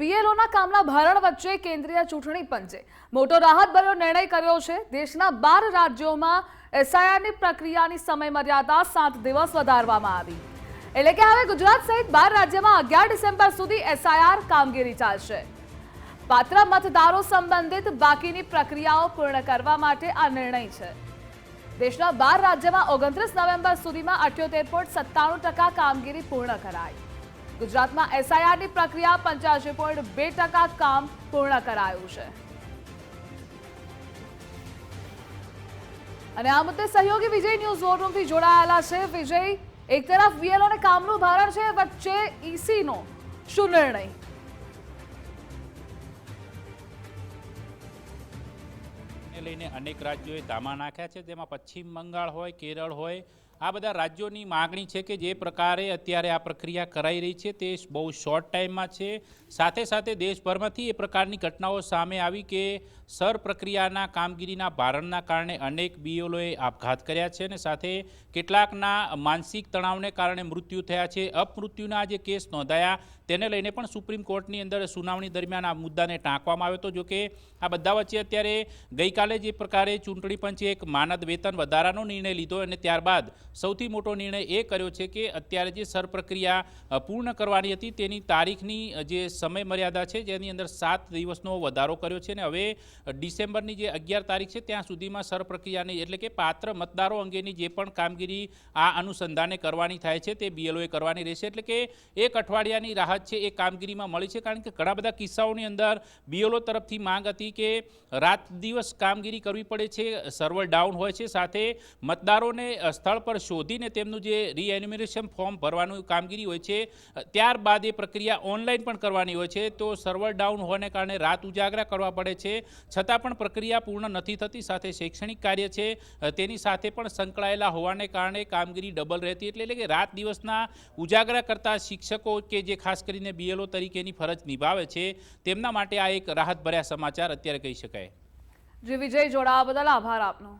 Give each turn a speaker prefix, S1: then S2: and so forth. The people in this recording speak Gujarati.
S1: બીએલઓના કામના ભારણ વચ્ચે કેન્દ્રીય ચૂંટણી પંચે મોટો રાહતભર્યો નિર્ણય કર્યો છે. દેશના બાર રાજ્યોમાં એસઆઈઆરની પ્રક્રિયાની સમયમર્યાદા સાત દિવસ વધારવામાં આવી. એટલે કે હવે ગુજરાત સહિત બાર રાજ્યમાં અગિયાર ડિસેમ્બર સુધી એસઆઈઆર કામગીરી ચાલશે. પાત્ર મતદારો સંબંધિત બાકીની પ્રક્રિયાઓ પૂર્ણ કરવા માટે આ નિર્ણય છે. દેશના બાર રાજ્યમાં ઓગણત્રીસ નવેમ્બર સુધીમાં અઠ્યોતેર પોઈન્ટ સત્તાણું ટકા કામગીરી પૂર્ણ કરાઈ. ગુજરાતમાં એસઆઈઆરની પ્રક્રિયા પંચ્યાસી પોઈન્ટ બે ટકા કામ પૂર્ણ કરાયું છે. અને આ મુદ્દે સહયોગી વિજય ન્યૂઝ વોર રૂમથી જોડાયેલા છે. વિજય, એક તરફ બીએલઓને કામનું ભારણ છે, વચ્ચે ઈસીનો શું નિર્ણય?
S2: ને લઈને અનેક રાજ્યોએ ધામા નાખ્યા છે. તેમાં પશ્ચિમ બંગાળ હોય, કેરળ હોય આ બધા રાજ્યોની માગણી છે કે જે પ્રકારે અત્યારે આ પ્રક્રિયા કરાઈ રહી છે, તે બહુ શોર્ટ ટાઈમમાં છે. સાથે સાથે દેશભરમાંથી એ પ્રકારની ઘટનાઓ સામે આવી કે સર પ્રક્રિયાના કામગીરીના ભારણના કારણે અનેક બીઓલોએ આપઘાત કર્યા છે અને સાથે કેટલાકના માનસિક તણાવને કારણે મૃત્યુ થયા છે. અપમૃત્યુના જે કેસ નોંધાયા, તેને લઈને પણ સુપ્રીમ કોર્ટની અંદર સુનાવણી દરમિયાન આ મુદ્દાને ટાંકવામાં આવ્યો હતો. જોકે આ બધા વચ્ચે અત્યારે ગઈકાલે જે પ્રકારે ચૂંટણી પંચે એક માનદ વેતન વધારાનો નિર્ણય લીધો અને ત્યારબાદ સૌથી મોટો નિર્ણય એ કર્યો છે કે અત્યારે જે સર પ્રક્રિયા પૂર્ણ કરવાની હતી તેની તારીખની જે સમય મર્યાદા છે જેની અંદર સાત દિવસનો વધારો કર્યો છે અને હવે ડિસેમ્બરની જે અગિયાર તારીખ છે ત્યાં સુધીમાં સર પ્રક્રિયાની એટલે કે પાત્ર મતદારો અંગેની જે પણ કામગીરી આ અનુસંધાને કરવાની થાય છે તે બીએલઓએ કરવાની રહેશે. એટલે કે એક અઠવાડિયાની રાહત છે એ કામગીરીમાં મળી છે કારણ કે ઘણા બધા કિસ્સાઓની અંદર બીએલઓ તરફથી માંગ હતી કે રાત દિવસ કામગીરી કરવી પડે છે સર્વર ડાઉન હોય છે. સાથે મતદારોને સ્થળ પર શોધીને તેમનું જે રીએન્યુમરેશન ફોર્મ ભરવાનું કામગીરી હોય છે ત્યારબાદ એ પ્રક્રિયા ઓનલાઈન પણ કરવાની હોય છે. તો સર્વર ડાઉન હોવાને કારણે રાત ઉજાગરા કરવા પડે છે. છતાં પણ પ્રક્રિયા પૂર્ણ નથી થતી, સાથે શૈક્ષણિક કાર્ય છે. તેની સાથે પણ સંકળાયેલા હોવાને કારણે કામગીરી ડબલ રહેતી એટલે એટલે કે રાત દિવસના ઉજાગરા કરતા શિક્ષકો કે જે ખાસ કરીને બીએલઓ તરીકેની ફરજ નિભાવે છે, તેમના માટે આ એક રાહતભર્યા સમાચાર અત્યારે કહી શકાય.
S1: જે, વિજય જોડાવા બદલ આભાર આપનો.